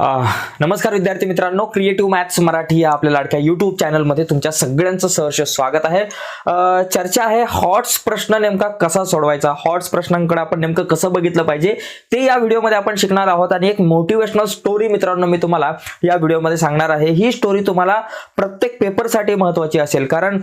नमस्कार विद्यार्थी मित्रांनो क्रिएटिव्ह मॅथ्स मराठी या आपल्या लाडक्या युट्यूब चॅनलमध्ये तुमच्या सगळ्यांचं सहर्ष स्वागत आहे. चर्चा आहे हॉट्स प्रश्न नेमका कसा सोडवायचा? हॉट्स प्रश्नांकडे आपण नेमकं कसं बघितलं पाहिजे? ते या व्हिडिओमध्ये आपण शिकणार आहोत आणि एक मोटिवेशनल स्टोरी मित्रांनो मी तुम्हाला या व्हिडिओमध्ये सांगणार आहे. ही स्टोरी तुम्हाला प्रत्येक पेपरसाठी महत्वाची असेल. कारण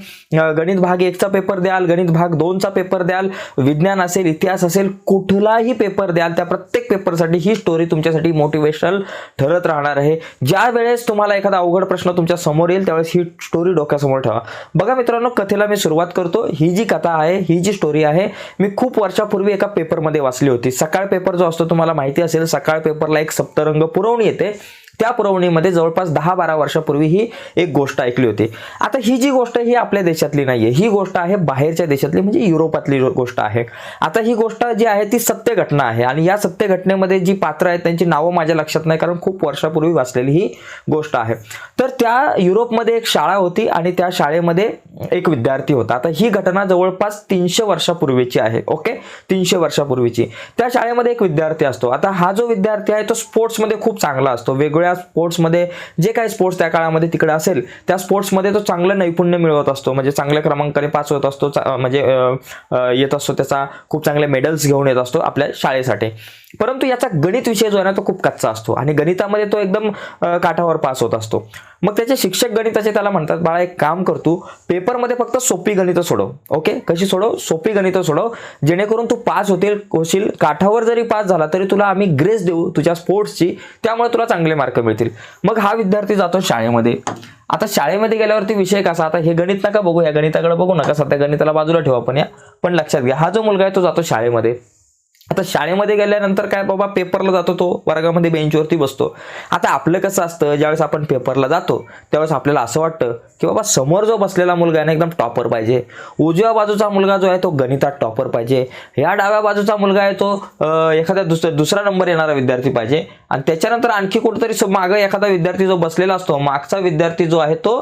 गणित भाग एकचा पेपर द्याल गणित भाग दोनचा पेपर द्याल विज्ञान असेल इतिहास असेल कुठलाही पेपर द्याल त्या प्रत्येक पेपरसाठी ही स्टोरी तुमच्यासाठी मोटिवेशनल ठरत राहणार आहे. ज्या वेळेस तुम्हाला एखादा अवघड प्रश्न तुमच्यासमोर येईल त्यावेळेस ही स्टोरी डोक्यासमोर ठेवा. बघा मित्रांनो कथेला मी सुरुवात करतो. ही जी कथा आहे ही जी स्टोरी आहे मी खूप वर्षापूर्वी एका पेपरमध्ये वाचली होती. सकाळ पेपर जो असतो तुम्हाला माहिती असेल सकाळ पेपरला एक सप्तरंग पुरवणी येते. त्या पुरवणीमध्ये जवळपास दहा बारा वर्षापूर्वी ही एक गोष्ट ऐकली होती. आता ही जी गोष्ट ही आपल्या देशातली नाहीये. ही गोष्ट आहे बाहेरच्या देशातली म्हणजे युरोपातली गोष्ट आहे. आता ही गोष्ट जी आहे ती सत्य घटना आहे. आणि या सत्य घटनेमध्ये जी पात्र आहेत त्यांची नावं माझ्या लक्षात नाही कारण खूप वर्षापूर्वी वाचलेली ही गोष्ट आहे. तर त्या युरोपमध्ये एक शाळा होती आणि त्या शाळेमध्ये एक विद्यार्थी होता. आता ही घटना जवळपास तीनशे वर्षापूर्वीची आहे ओके? तीनशे वर्षापूर्वीची. त्या शाळेमध्ये एक विद्यार्थी असतो. आता हा जो विद्यार्थी आहे तो स्पोर्ट्समध्ये खूप चांगला असतो. वेगवेगळ्या स्पोर्ट्समध्ये जे काही स्पोर्ट्स त्या काळामध्ये तिकडे असेल त्या स्पोर्ट्समध्ये तो चांगलं नैपुण्य मिळवत असतो. म्हणजे चांगल्या क्रमांकाने पास होत असतो म्हणजे येत असतो. त्याचा खूप चांगले मेडल्स घेऊन येत असतो आपल्या शाळेसाठी. परंतु याचा गणित विषय जो आहे ना तो खूप कच्चा असतो. आणि गणितामध्ये तो एकदम काठावर पास होत असतो. मग त्याचे शिक्षक गणिताचे त्याला म्हणतात बाळा एक काम कर तू पेपरमध्ये फक्त सोपी गणितं सोडव ओके? कशी सोडव? सोपी गणितं सोडव. जेणेकरून तू पास होतील होशील. काठावर जरी पास झाला तरी तुला आम्ही ग्रेस देऊ तुझ्या स्पोर्ट्सची. त्यामुळे तुला चांगले मार्क मिळतील. मग हा विद्यार्थी जातो शाळेमध्ये. आता शाळेमध्ये गेल्यावरती विषय कसा? आता हे गणित नका बघू या गणिताकडे बघू नका. सध्या गणिताला बाजूला ठेवा पण या. पण लक्षात घ्या हा जो मुलगा आहे तो जातो शाळेमध्ये. आता शाळेमध्ये गेल्यानंतर काय बाबा पेपरला जातो तो वर्गामध्ये बेंचवरती बसतो. आता आपलं कसं असतं ज्यावेळेस आपण पेपरला जातो त्यावेळेस आपल्याला असं वाटतं की बाबा समोर जो बसलेला मुलगा आहे ना एकदम टॉपर पाहिजे. उजव्या बाजूचा मुलगा जो आहे तो गणितात टॉपर पाहिजे. या डाव्या बाजूचा मुलगा आहे तो एखादा एखाद्या दुसऱ्या दुसरा नंबर येणारा विद्यार्थी पाहिजे. आणि त्याच्यानंतर आणखी कुठंतरी स- मागं एखादा विद्यार्थी जो बसलेला असतो मागचा विद्यार्थी जो आहे तो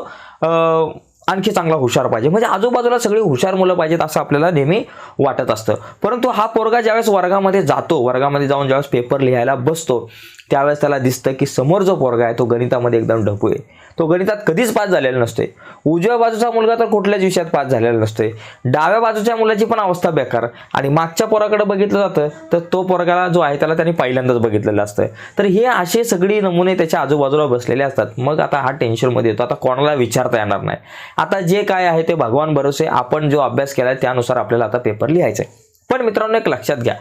आणखी चांगला हुशार पाहिजे. म्हणजे आजूबाजूला सगळी हुशार मुलं पाहिजेत असं आपल्याला नेहमी वाटत असतं. परंतु हा पोरगा ज्यावेळेस वर्गामध्ये जातो वर्गामध्ये जाऊन ज्यावेळेस पेपर लिहायला बसतो त्यावेळेस त्याला दिसतं की समोर जो पोरगा आहे तो गणितामध्ये एकदम ढपू आहे. तो गणितात कधीच पास झालेला नसतोय. उजव्या बाजूचा मुलगा तर कुठल्याच विषयात पास झालेला नसतोय. डाव्या बाजूच्या मुलाची पण अवस्था बेकार. आणि मागच्या पोराकडे बघितलं जातं तर तो पोरगाला जो आहे त्याला त्यांनी पहिल्यांदाच बघितलेलं असतं तर हे असे सगळी नमुने त्याच्या आजूबाजूला बसलेले असतात. मग आता हा टेन्शनमध्ये येतो. आता कोणाला विचारता येणार नाही. आता जे काय आहे ते भगवान भरोसे आपण जो अभ्यास केलाय त्यानुसार आपल्याला आता पेपर लिहायचा आहे पण मित्रांनो एक लक्षात घ्या.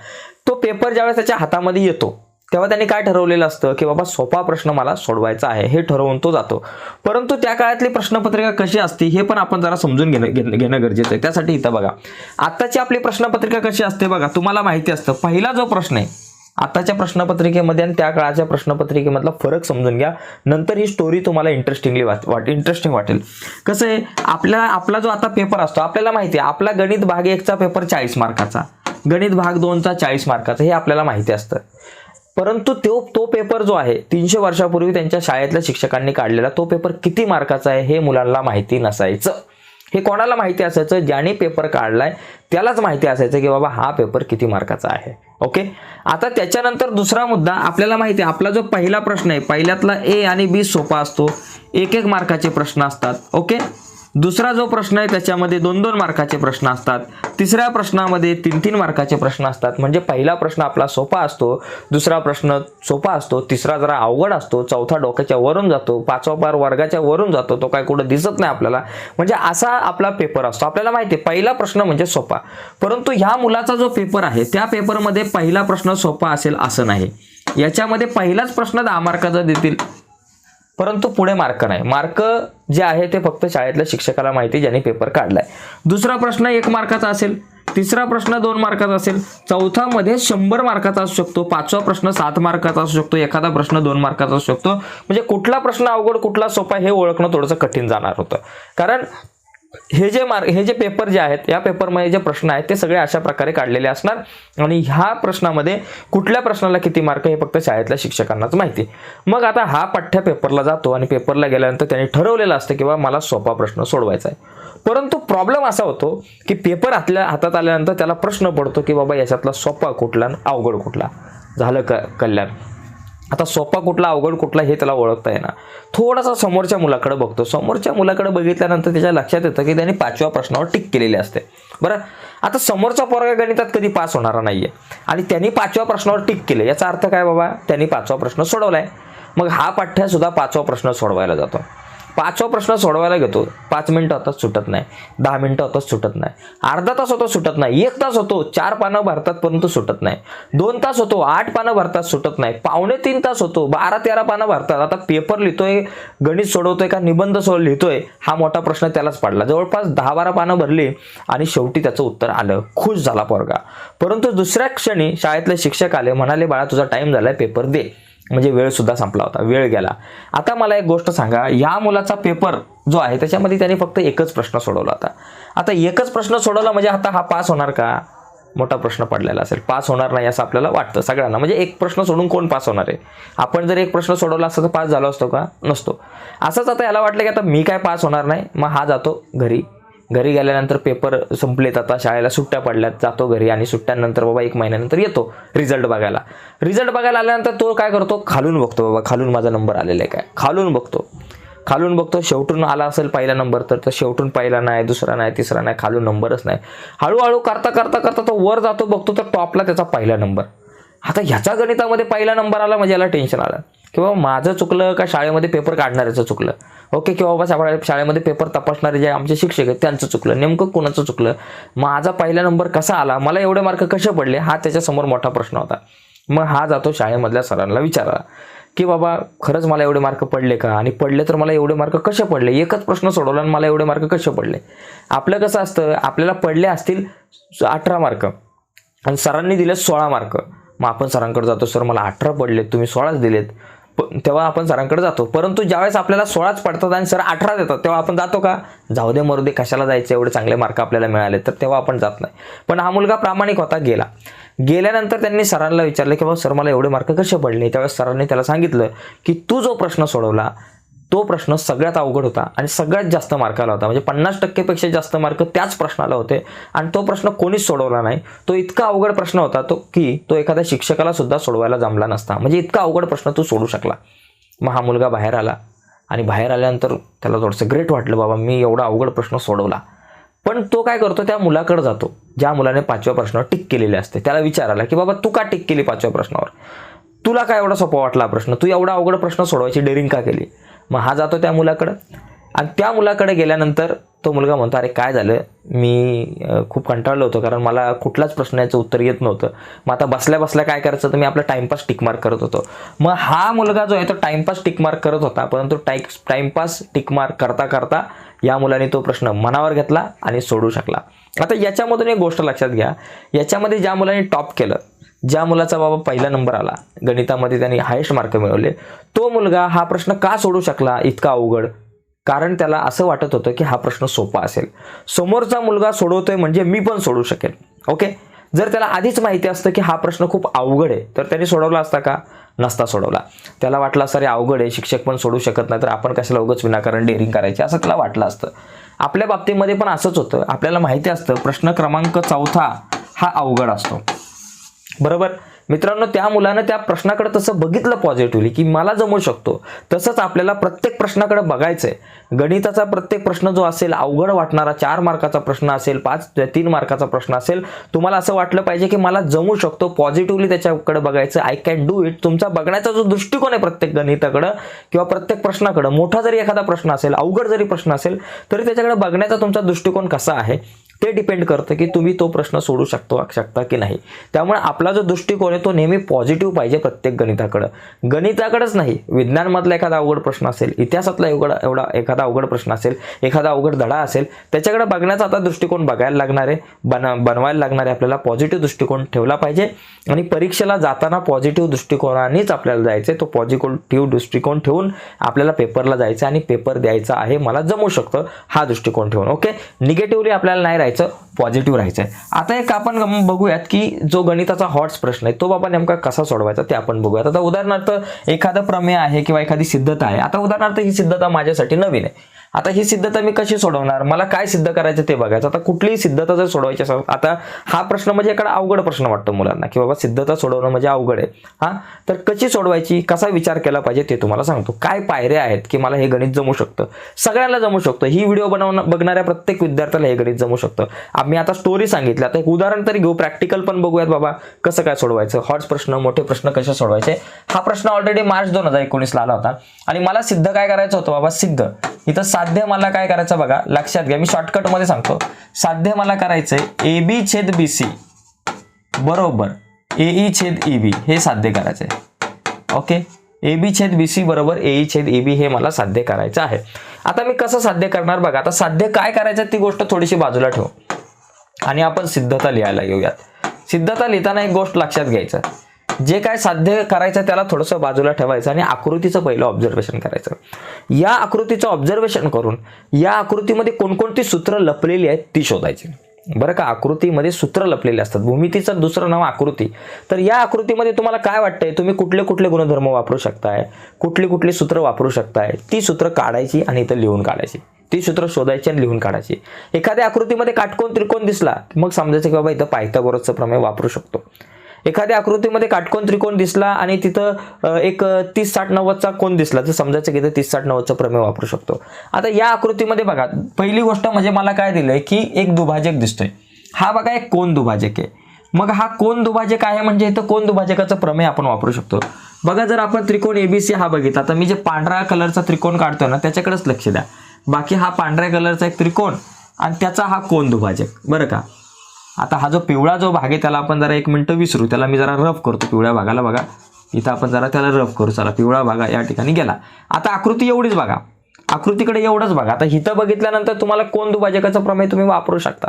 तो पेपर ज्यावेळेस त्याच्या हातामध्ये येतो तेव्हा त्यांनी काय ठरवलेलं असतं की बाबा सोपा प्रश्न मला सोडवायचा आहे हे ठरवून तो जातो. परंतु त्या काळातली प्रश्नपत्रिका कशी असते हे पण आपण जरा समजून घेणं घेणं घेणं गरजेचं आहे. त्यासाठी इथं बघा. आत्ताची आपली प्रश्नपत्रिका कशी असते बघा तुम्हाला माहिती असतं पहिला जो प्रश्न आहे आताच्या प्रश्नपत्रिकेमध्ये आणि त्या काळाच्या प्रश्नपत्रिकेमधला फरक समजून घ्या. नंतर ही स्टोरी तुम्हाला इंटरेस्टिंगली वाट वाट इंटरेस्टिंग वाटेल. कसं आहे आपल्या आपला जो आता पेपर असतो आपल्याला माहिती आहे आपला गणित भाग एकचा पेपर चाळीस मार्काचा गणित भाग दोनचा चाळीस मार्काचा हे आपल्याला माहिती असतं. परंतु तो तो पेपर जो आहे तीनशे वर्षापूर्वी त्यांच्या शाळेतल्या शिक्षकांनी काढलेला तो पेपर किती मार्काचा आहे हे मुलांना माहिती नसायचं. हे कोणाला माहिती असायचं? ज्याने पेपर काढलाय त्यालाच माहिती असायचं की बाबा हा पेपर किती मार्काचा आहे. ओके आता त्याच्यानंतर दुसरा मुद्दा आपल्याला माहिती आहे आपला जो पहिला प्रश्न आहे पहिल्यातला ए आणि बी सोपा असतो. एक एक मार्काचे प्रश्न असतात. ओके दुसरा जो प्रश्न आहे त्याच्यामध्ये दोन दोन मार्काचे प्रश्न असतात. तिसऱ्या प्रश्नामध्ये तीन तीन मार्काचे प्रश्न असतात. म्हणजे पहिला प्रश्न आपला सोपा असतो दुसरा प्रश्न सोपा असतो तिसरा जरा अवघड असतो चौथा डोक्याच्या वरून जातो पाचवा पार वर्गाच्या वरून जातो तो काय कुठं दिसत नाही आपल्याला. म्हणजे असा आपला पेपर असतो. आपल्याला माहिती आहे पहिला प्रश्न म्हणजे सोपा. परंतु ह्या मुलाचा जो पेपर आहे त्या पेपरमध्ये पहिला प्रश्न सोपा असेल असं नाही. याच्यामध्ये पहिलाच प्रश्न दहा मार्काचा देतील. परंतु पुढे मार्क नाही. मार्क जे आहे ते फक्त शाळेतल्या शिक्षकाला माहिती ज्यांनी पेपर काढलाय. दुसरा प्रश्न एक मार्काचा असेल. तिसरा प्रश्न दोन मार्काचा असेल. चौथा मध्ये शंभर मार्काचा असू शकतो. पाचवा प्रश्न सात मार्काचा असू शकतो. एखादा प्रश्न दोन मार्काचा असू शकतो. म्हणजे कुठला प्रश्न अवघड कुठला सोपा हे ओळखणं थोडंसं कठीण जाणार होतं. कारण हे जे मार्क हे जे पेपर जे आहेत या पेपरमध्ये जे प्रश्न आहेत ते सगळे अशा प्रकारे काढलेले असणार. आणि ह्या प्रश्नामध्ये कुठल्या प्रश्नाला किती मार्क हे फक्त शाळेतल्या शिक्षकांनाच माहिती मग आता हा पठ्य पेपरला जातो आणि पेपरला गेल्यानंतर त्यांनी ठरवलेलं असतं की मला सोपा प्रश्न सोडवायचा आहे. परंतु प्रॉब्लेम असा होतो की पेपर आतल्या हातात आल्यानंतर त्याला प्रश्न पडतो की बाबा याच्यातला सोपा कुठला आणि अवघड कुठला? झालं क कल्याण. आता सोपा कुठला अवघड कुठला हे त्याला ओळखता येणार. थोडासा समोरच्या मुलाकडे बघतो. समोरच्या मुलाकडे बघितल्यानंतर त्याच्या लक्षात येतं की त्यांनी पाचव्या प्रश्नावर टिक केलेली असते. बरं? आता समोरचा पोरगा गणितात कधी पास होणारा नाहीये. आणि त्यांनी पाचव्या प्रश्नावर टिक केले याचा अर्थ काय बाबा? त्यांनी पाचवा प्रश्न सोडवलाय. मग हा पाठ्यासुद्धा पाचवा प्रश्न सोडवायला जातो. पाचवा प्रश्न सोडवायला घेतो. पाच मिनिटं होताच सुटत नाही. दहा मिनिटं होताच सुटत नाही. अर्धा तास होता सुटत नाही. एक तास होतो चार पानं भरतात परंतु सुटत नाही. दोन तास होतो आठ पानं भरतात सुटत नाही. पावणे तीन तास होतो बारा तेरा पानं भरतात. आता पेपर लिहितोय गणित सोडवतोय का निबंध सोड लिहितोय हा मोठा प्रश्न त्यालाच पडला. जवळपास दहा बारा पानं भरली आणि शेवटी त्याचं उत्तर आलं. खुश झाला पोरगा. परंतु दुसऱ्या क्षणी शाळेतले शिक्षक आले म्हणाले बाळा तुझा टाईम झालाय पेपर दे. म्हणजे वेळ सुद्धा संपला होता वेळ गेला. आता मला एक गोष्ट सांगा या मुलाचा पेपर जो आहे त्याच्यामध्ये त्याने फक्त एकच प्रश्न सोडवला होता. आता एकच प्रश्न सोडवला म्हणजे आता हा पास होणार का? मोठा प्रश्न पडलेला असेल. पास होणार नाही असं आपल्याला वाटतं सगळ्यांना. म्हणजे एक प्रश्न सोडून कोण पास होणार आहे? आपण जर एक प्रश्न सोडवला असता तर पास झालो असतो का? नसतो. असंच आता याला वाटलं की आता मी काय पास होणार नाही? मग हा जातो घरी. घरी गेल्यानंतर पेपर संपलेत आता शाळेला सुट्ट्या पडल्यात जातो घरी आणि सुट्ट्यानंतर बाबा एक महिन्यानंतर येतो रिझल्ट बघायला. रिझल्ट बघायला आल्यानंतर तो काय करतो? खालून बघतो बाबा खालून माझा नंबर आलेला आहे काय? खालून बघतो. खालून बघतो शेवटून आला असेल पहिला नंबर तर तो शेवटून पहिला नाही दुसरा नाही तिसरा नाही खालून नंबरच नाही. हळूहळू करता करता करता तो वर जातो बघतो तर टॉपला त्याचा पहिला नंबर आता ह्याच्या गणितामध्ये पहिला नंबर आला म्हणजे याला टेन्शन आलं. किंवा माझं चुकलं का शाळेमध्ये पेपर काढणाऱ्याचं चुकलं? ओके किंवा बाबा शाळे- शाळेमध्ये पेपर तपासणारे जे आमचे शिक्षक आहेत त्यांचं चुकलं. नेमकं कोणाचं चुकलं? माझा पहिला नंबर कसा आला? मला एवढे मार्क कसे पडले? हा त्याच्यासमोर मोठा प्रश्न होता. मग हा जातो शाळेमधल्या सरांना विचारा की बाबा खरंच मला एवढे मार्क पडले का? आणि पडले तर मला एवढे मार्क कसे पडले? एकच प्रश्न सोडवला आणि मला एवढे मार्क कसे पडले? आपलं कसं असतं? आपल्याला पडले असतील अठरा मार्क आणि सरांनी दिले सोळा मार्क मग आपण सरांकडे जातो सर मला अठरा पडलेत. तुम्ही सोळाच दिलेत. तेव्हा आपण सरांकडे जातो. परंतु ज्यावेळेस आपल्याला सोळाच पडतात आणि सर अठरा देतात तेव्हा आपण जातो का? जाऊ दे मरू दे कशाला जायचं? एवढे चांगले मार्क आपल्याला मिळाले तर तेव्हा आपण जात नाही. पण हा मुलगा प्रामाणिक होता गेला. गेल्यानंतर त्यांनी सरांना विचारलं की बाबा सर मला एवढे मार्क कसे पडले? त्यावेळेस सरांनी त्याला सांगितलं की तू जो प्रश्न सोडवला तो प्रश्न सगळ्यात अवघड होता आणि सगळ्यात जास्त मार्काला होता. म्हणजे पन्नास टक्केपेक्षा जास्त मार्क त्याच प्रश्नाला होते. आणि तो प्रश्न कोणीच सोडवला नाही. तो इतका अवघड प्रश्न होता तो की तो एखाद्या शिक्षकाला सुद्धा सोडवायला जमला नसता. म्हणजे इतका अवघड प्रश्न तो सोडू शकला. मग हा मुलगा बाहेर आला. आणि बाहेर आल्यानंतर त्याला थोडंसं ग्रेट वाटलं बाबा मी एवढा अवघड प्रश्न सोडवला. पण तो काय करतो त्या मुलाकडे जातो. ज्या मुलाने पाचव्या प्रश्नावर टिक केलेले असते. त्याला विचारायला की बाबा तू का टिक केली पाचव्या प्रश्नावर? तुला काय एवढा सोपा वाटला प्रश्न? तू एवढा अवघड प्रश्न सोडवायची डेअरिंग का केली? मग हा जातो त्या मुलाकडं. आणि त्या मुलाकडे गेल्यानंतर तो मुलगा म्हणतो अरे काय झालं? मी खूप कंटाळलो होतो कारण मला कुठलाच प्रश्नाचं उत्तर येत नव्हतं. मग आता बसल्या बसल्या काय करायचं? तर मी आपला टाइमपास टिकमार्क करत होतो. मग हा मुलगा जो आहे तो टाइमपास टिकमार्क करत होता. परंतु टाईक टाईमपास टिकमार्क करता करता या मुलाने तो प्रश्न मनावर घेतला आणि सोडू शकला. आता याच्यामधून एक गोष्ट लक्षात घ्या. याच्यामध्ये ज्या मुलाने टॉप केलं ज्या मुलाचा बाबा पहिला नंबर आला गणितामध्ये त्यांनी हायेस्ट मार्क मिळवले तो मुलगा हा प्रश्न का सोडू शकला इतका अवघड? कारण त्याला असं वाटत होतं की हा प्रश्न सोपा असेल. समोरचा मुलगा सोडवतोय म्हणजे मी पण सोडू शकेल ओके जर त्याला आधीच माहिती असतं की हा प्रश्न खूप अवघड आहे तर त्याने सोडवला असता का? नसता सोडवला. त्याला वाटलं असं रे अवघड आहे शिक्षक पण सोडू शकत नाही तर आपण कशाला उगच विनाकारण डेअरिंग करायची? असं त्याला वाटलं असतं. आपल्या बाबतीमध्ये पण असंच होतं. आपल्याला माहिती असतं प्रश्न क्रमांक चौथा हा अवघड असतो. बरोबर? मित्रांनो त्या मुलानं त्या प्रश्नाकडे तसं बघितलं पॉझिटिव्हली की मला जमू शकतो. तसंच आपल्याला प्रत्येक प्रश्नाकडे बघायचं आहे गणिताचा प्रत्येक प्रश्न जो असेल अवघड वाटणारा चार मार्काचा प्रश्न असेल पाच तीन मार्काचा प्रश्न असेल तुम्हाला असं वाटलं पाहिजे की मला जमू शकतो पॉझिटिव्हली त्याच्याकडे बघायचं आय कॅन डू इट तुमचा बघण्याचा जो दृष्टिकोन आहे प्रत्येक गणिताकडं किंवा प्रत्येक प्रश्नाकडं मोठा जरी एखादा प्रश्न असेल अवघड जरी प्रश्न असेल तरी त्याच्याकडे बघण्याचा तुमचा दृष्टिकोन कसा आहे? ते डिपेंड करतं की तुम्ही तो प्रश्न सोडू शकतो शकता की नाही. त्यामुळे आपला जो दृष्टिकोन आहे तो नेहमी पॉझिटिव्ह पाहिजे प्रत्येक गणिताकडं. गणिताकडंच नाही विज्ञानमधला एखादा अवघड प्रश्न असेल इतिहासातला एवढा एवढा एखादा अवघड प्रश्न असेल एखादा अवघड धडा असेल त्याच्याकडे बघण्याचा आता दृष्टिकोन बघायला लागणार आहे बन बनवायला लागणार आहे आपल्याला. पॉझिटिव्ह दृष्टिकोन ठेवला पाहिजे आणि परीक्षेला जाताना पॉझिटिव्ह दृष्टिकोनानेच आपल्याला जायचं आहे. तो पॉझिटिव्ह दृष्टिकोन ठेवून आपल्याला पेपरला जायचं आणि पेपर द्यायचा आहे. मला जमू शकतं हा दृष्टिकोन ठेवून. ओके निगेटिव्हली आपल्याला नाही राहायचं. पॉझिटिव्ह राहायचं आहे आता एक आपण बघूयात की जो गणिताचा हॉट्स प्रश्न आहे तो बाबा नेमका कसा सोडवायचा ते आपण बघूयात. आता उदाहरणार्थ एखादं प्रमेय आहे किंवा एखादी सिद्धता आहे. आता उदाहरणार्थ ही सिद्धता माझ्यासाठी नवीन आहे. आता ही सिद्धता मी कशी सोडवणार? मला काय सिद्ध करायचं ते बघायचं. आता कुठलीही सिद्धता जर सोडवायची असेल आता हा प्रश्न म्हणजे एखादा अवघड प्रश्न वाटतो मुलांना की बाबा सिद्धता सोडवणं म्हणजे अवघड आहे. हा? तर कशी सोडवायची? कसा विचार केला पाहिजे ते तुम्हाला सांगतो. काय पायऱ्या आहेत की मला हे गणित जमू शकतं? सगळ्यांना जमू शकतं. ही व्हिडिओ बनवणं बघणाऱ्या प्रत्येक विद्यार्थ्याला हे गणित जमू शकतं. आम्ही आता स्टोरी सांगितली आता एक उदाहरण तरी घेऊ प्रॅक्टिकल पण बघूयात बाबा कसं काय सोडवायचं. हॉट्स प्रश्न मोठे प्रश्न कसे सोडवायचे? हा प्रश्न ऑलरेडी मार्च दोन हजार एकोणीसला आला होता. आणि मला सिद्ध काय करायचं होतं बाबा? सिद्ध. इथं साध्य मला काय करायचं बघा लक्षात घ्या मी शॉर्टकटमध्ये सांगतो. साध्य मला करायचंय ए बी छेद बी सी बरोबर. ए ई छेद ई बी हे साध्य करायचं आहे ओके ए बी छेद बी सी बरोबर ए ई छेद ए बी हे मला साध्य करायचं आहे. आता मी कसं साध्य करणार बघा आता साध्य काय करायचं ती गोष्ट थोडीशी बाजूला ठेवू. आणि आपण सिद्धता लिहायला घेऊयात सिद्धता लिहिताना एक गोष्ट लक्षात घ्यायचं. जे काय साध्य करायचं त्याला थोडंसं बाजूला ठेवायचं आणि आकृतीचं पहिलं ऑब्झर्वेशन करायचं. या आकृतीचं ऑब्झर्वेशन करून या आकृतीमध्ये कोणकोणती सूत्र लपलेली आहेत ती शोधायची. बरं का? आकृतीमध्ये सूत्र लपलेले असतात. भूमितीचं दुसरं नाव आकृती. तर या आकृतीमध्ये तुम्हाला काय वाटतंय? तुम्ही कुठले कुठले गुणधर्म वापरू शकताय? कुठली कुठली सूत्र वापरू शकताय? ती सूत्र काढायची आणि इथं लिहून काढायची. ती सूत्र शोधायची आणि लिहून काढायची. एखाद्या आकृतीमध्ये काटकोन त्रिकोण दिसला मग समजायचं की बाबा इथं पायथागोरसचं प्रमेय वापरू शकतो. एखाद्या आकृतीमध्ये काटकोन त्रिकोण दिसला आणि तिथं एक तीस साठ नव्वदचा कोण दिसला. तर समजायचं की तीस साठ नव्वदचा प्रमेय वापरू शकतो. आता या आकृतीमध्ये बघा पहिली गोष्ट म्हणजे मला काय दिलंय की एक दुभाजक दिसतोय. हा बघा एक कोण दुभाजक आहे. मग हा कोण दुभाजक आहे म्हणजे इथं कोण दुभाजकाचा प्रमेय आपण वापरू शकतो. बघा जर आपण त्रिकोण एबीसी हा बघितला तर मी जे पांढऱ्या कलरचा त्रिकोण काढतोय ना त्याच्याकडेच लक्ष द्या. बाकी हा पांढऱ्या कलरचा एक त्रिकोण आणि त्याचा हा कोण दुभाजक. बरं का? आता हा जो पिवळा जो भाग आहे त्याला आपण जरा एक मिनटं विसरू. त्याला मी जरा रफ करतो पिवळ्या भागाला बघा. इथं आपण जरा त्याला रफ करू. चला पिवळा भागा या ठिकाणी गेला. आता आकृती एवढीच बघा. आकृतीकडे एवढंच बघा. आता इथं बघितल्यानंतर तुम्हाला कोण दुभाजकाचं प्रमेय तुम्ही वापरू शकता.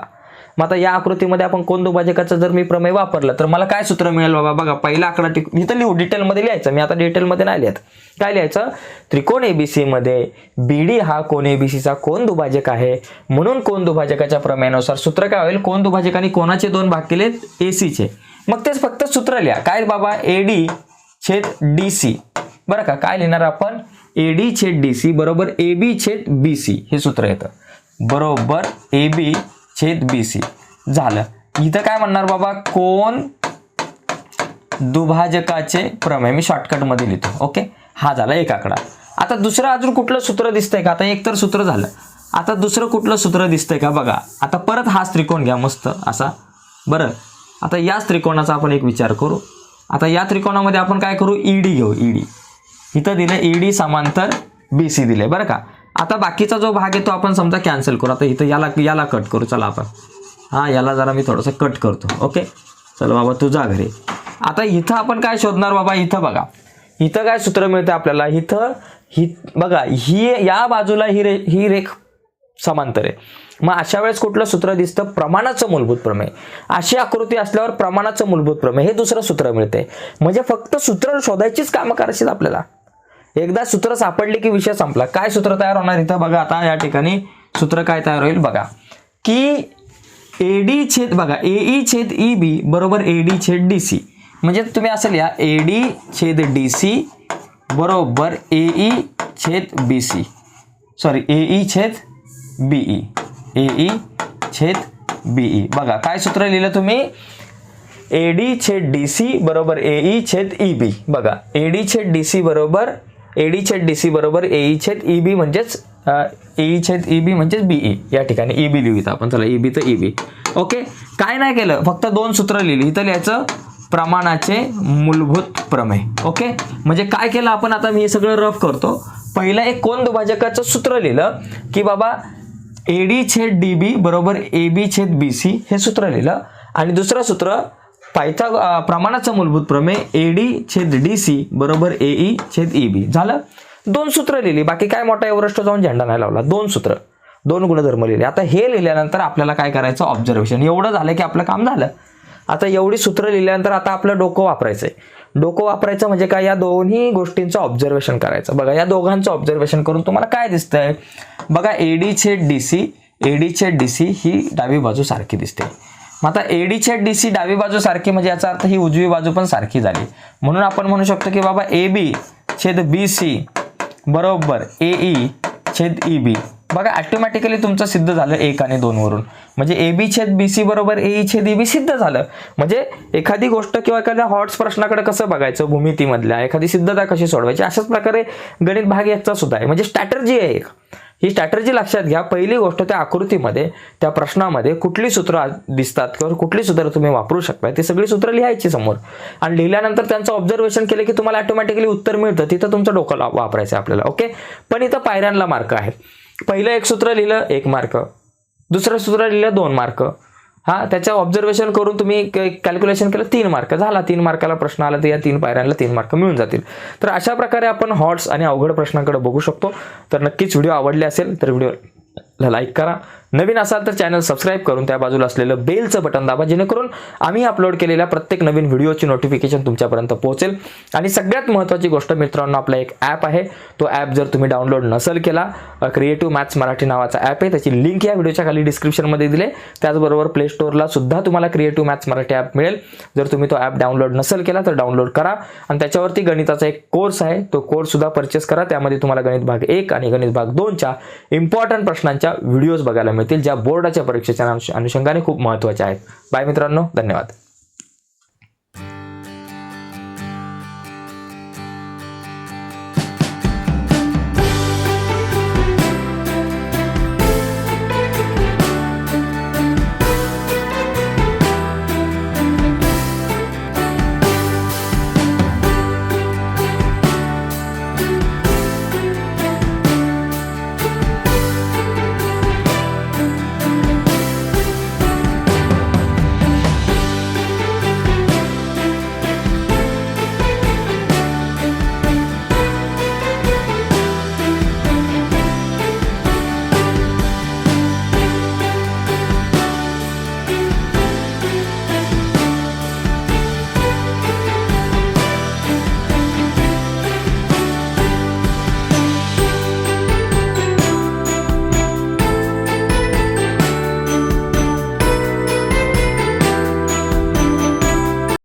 मग आता या आकृतीमध्ये आपण कोण दुभाजकाचं जर मी प्रमेय वापरलं तर मला काय सूत्र मिळेल बाबा? बघा पहिला आकडा टिक इथं लिहू डिटेलमध्ये लिहायचं. मी आता डिटेलमध्ये नाही लिहित. काय लिहायचं? त्रिकोण एबीसी मध्ये बीडी हा कोण एबीसीचा कोण दुभाजक आहे. म्हणून कोण दुभाजकाच्या प्रमेयानुसार सूत्र काय होईल? कोण दुभाजकाने कोणाचे दोन भाग केले एसीचे मग तेच फक्त सूत्र लिहा. काय बाबा? एडी छेद डी सी बरं का? काय लिहिणार आपण? एडी छेद डी सी बरोबर ए बी छेद बी सी हे सूत्र येतं. बरोबर ए बी छेद बी सी. झालं. इथं काय म्हणणार बाबा? कोण दुभाजकाचे प्रमेय मी शॉर्टकटमध्ये लिहितो. ओके? हा झाला एक आकडा. आता दुसरं अजून कुठलं सूत्र दिसतंय का? आता एक तर सूत्र झालं. आता दुसरं कुठलं सूत्र दिसतंय का? बघा. आता परत हाच त्रिकोण घ्या मस्त असा. बरं. आता याच त्रिकोणाचा आपण एक विचार करू. आता या त्रिकोणामध्ये आपण काय करू? ईडी घेऊ. ईडी इथं दिलं ईडी समांतर बी सी दिले बरं का? आता बाकीचा जो भाग आहे तो आपण समजा कॅन्सल करू. आता इथं याला याला कट करू. चला आपण. हां याला जरा मी थोडंसं कट करतो. ओके चल बाबा तू जा घरी. आता इथं आपण काय शोधणार बाबा? इथं बघा. इथं काय सूत्र मिळतं आपल्याला? इथं ही बघा ही या बाजूला ही रे ही रेख समांतर आहे. मग अशा वेळेस कुठलं सूत्र दिसतं? प्रमाणाचं मूलभूत प्रमेय. अशी आकृती असल्यावर प्रमाणाचं मूलभूत प्रमेय हे दुसरं सूत्र मिळते म्हणजे फक्त सूत्र शोधायचीच कामं करायची आपल्याला. एकदा सूत्र सापडले की विषय संपला. काय सूत्र तयार होणार इथं? बघा आता या ठिकाणी सूत्र काय तयार होईल बघा. की ए डी छेद बघा ए ई छेद ई बी बरोबर ए डी छेद डी सी म्हणजे तुम्ही असं लिहा ए डी छेद डी सी बरोबर ए ई छेद B C sorry A E छेद बी ई ए ई छेद बी ई बघा काय सूत्र लिहिलं तुम्ही? ए डी छेद डी सी बरोबर ए ई छेद ई बी बघा ए डी छेद डी सी बरोबर एडी छेद डी सी बरोबर ए छेद ई बी म्हणजेच ए छेद ई बी म्हणजेच बीई. या ठिकाणी ई बी लिहूया आपण. चला ई बी तर ई बी ओके? काय नाही केलं. फक्त दोन सूत्र लिहिली. इथं लिहायचं प्रमाणाचे मूलभूत प्रमेय. ओके? म्हणजे काय केलं आपण? आता मी हे सगळं रफ करतो. पहिलं एक कोण दुभाजकाचं सूत्र लिहिलं की बाबा एडी छेद डी बी बरोबर ए बी छेद बी सी हे सूत्र लिहिलं. आणि दुसरं सूत्र पायथा प्रमाणाचा प्रमाणाचं मूलभूत प्रमेय ए डी छेद डी सी बरोबर ए ई छेद ई बी झालं? दोन सूत्र लिहिली. बाकी काय मोठा एव्हरेस्ट जाऊन झेंडा नाही लावला. दोन सूत्र. दोन गुणधर्म लिहिले. आता हे लिहिल्यानंतर आपल्याला काय करायचं? ऑब्झर्वेशन एवढं झालं की आपलं काम झालं. आता एवढी सूत्र लिहिल्यानंतर आता आपलं डोकं वापरायचंय. डोकं वापरायचं म्हणजे काय? या दोन्ही गोष्टींचं ऑब्झर्वेशन करायचं. बघा या दोघांचं ऑब्झर्वेशन करून तुम्हाला काय दिसतंय? बघा ए डी छेद डी सी एडी छेद डी सी ही डावी बाजू सारखी दिसते. मग आता डी छेद डी सी डावी बाजू सारखी म्हणजे याचा अर्थ ही उजवी बाजू पण सारखी झाली. म्हणून आपण म्हणू शकतो की बाबा ए बी छेद बी सी बरोबर ए ई छेद ई बी बघा ॲटोमॅटिकली तुमचं सिद्ध झालं एक आणि दोनवरून म्हणजे ए बी छेद बी सी बरोबर ए छेद ई बी सिद्ध झालं. म्हणजे एखादी गोष्ट किंवा एखाद्या हॉट्स प्रश्नाकडे कसं बघायचं? भूमितीमधल्या. एखादी सिद्धता कशी सोडवायची? अशाच प्रकारे गणित भाग एकचा सुद्धा आहे. म्हणजे स्ट्रॅटर्जी आहे एक. ही स्ट्रॅटर्जी लक्षात घ्या. पहिली गोष्ट त्या आकृतीमध्ये त्या प्रश्नामध्ये कुठली सूत्र दिसतात किंवा कुठली सूत्र तुम्ही वापरू शकता ती सगळी सूत्र लिहायची समोर. आणि लिहिल्यानंतर त्यांचं ऑब्झर्वेशन केलं की तुम्हाला ऑटोमॅटिकली उत्तर मिळतं. तिथं तुमचं डोकं वापरायचं आपल्याला ओके पण इथं पायऱ्यांना मार्क आहे. पहिलं एक सूत्र लिहिलं एक मार्क दुसरं सूत्र लिहिलं दोन मार्क हा त्याच्या ऑब्झर्वेशन करून तुम्ही कॅल्क्युलेशन केलं तीन मार्क झाला तीन मार्काला प्रश्न आला तर या तीन पायऱ्यांना तीन मार्क मिळून जातील. तर अशा प्रकारे आपण हॉट्स आणि अवघड प्रश्नांकडे बघू शकतो. तर नक्कीच व्हिडिओ आवडले असेल तर व्हिडिओला लाईक करा. नवीन असाल तर चॅनल सबस्क्राईब करून त्या बाजूला असलेलं बेलचं बटन दाबा जेणेकरून आम्ही अपलोड केलेल्या प्रत्येक नवीन व्हिडिओची नोटिफिकेशन तुमच्यापर्यंत पोहोचेल. आणि सगळ्यात महत्त्वाची गोष्ट मित्रांनो आपला एक ॲप आहे. तो ॲप जर तुम्ही डाउनलोड नसेल केला क्रिएटिव्ह मॅथ्स मराठी नावाचा ॲप आहे. त्याची लिंक या व्हिडिओच्या खाली डिस्क्रिप्शनमध्ये दिले त्याचबरोबर प्ले स्टोअरला सुद्धा तुम्हाला क्रिएटिव्ह मॅथ्स मराठी ॲप मिळेल. जर तुम्ही तो ॲप डाउनलोड नसेल केला तर डाउनलोड करा. आणि त्याच्यावरती गणिताचा एक कोर्स आहे. तो कोर्स सुद्धा परचेस करा. त्यामध्ये तुम्हाला गणित भाग एक आणि गणित भाग दोनच्या इम्पॉर्टंट प्रश्नांच्या व्हिडिओज बघायला मिळतील. ज्या बोर्डाच्या परीक्षेच्या अनुषंगाने खूप महत्त्वाच्या आहेत. बाय मित्रांनो धन्यवाद.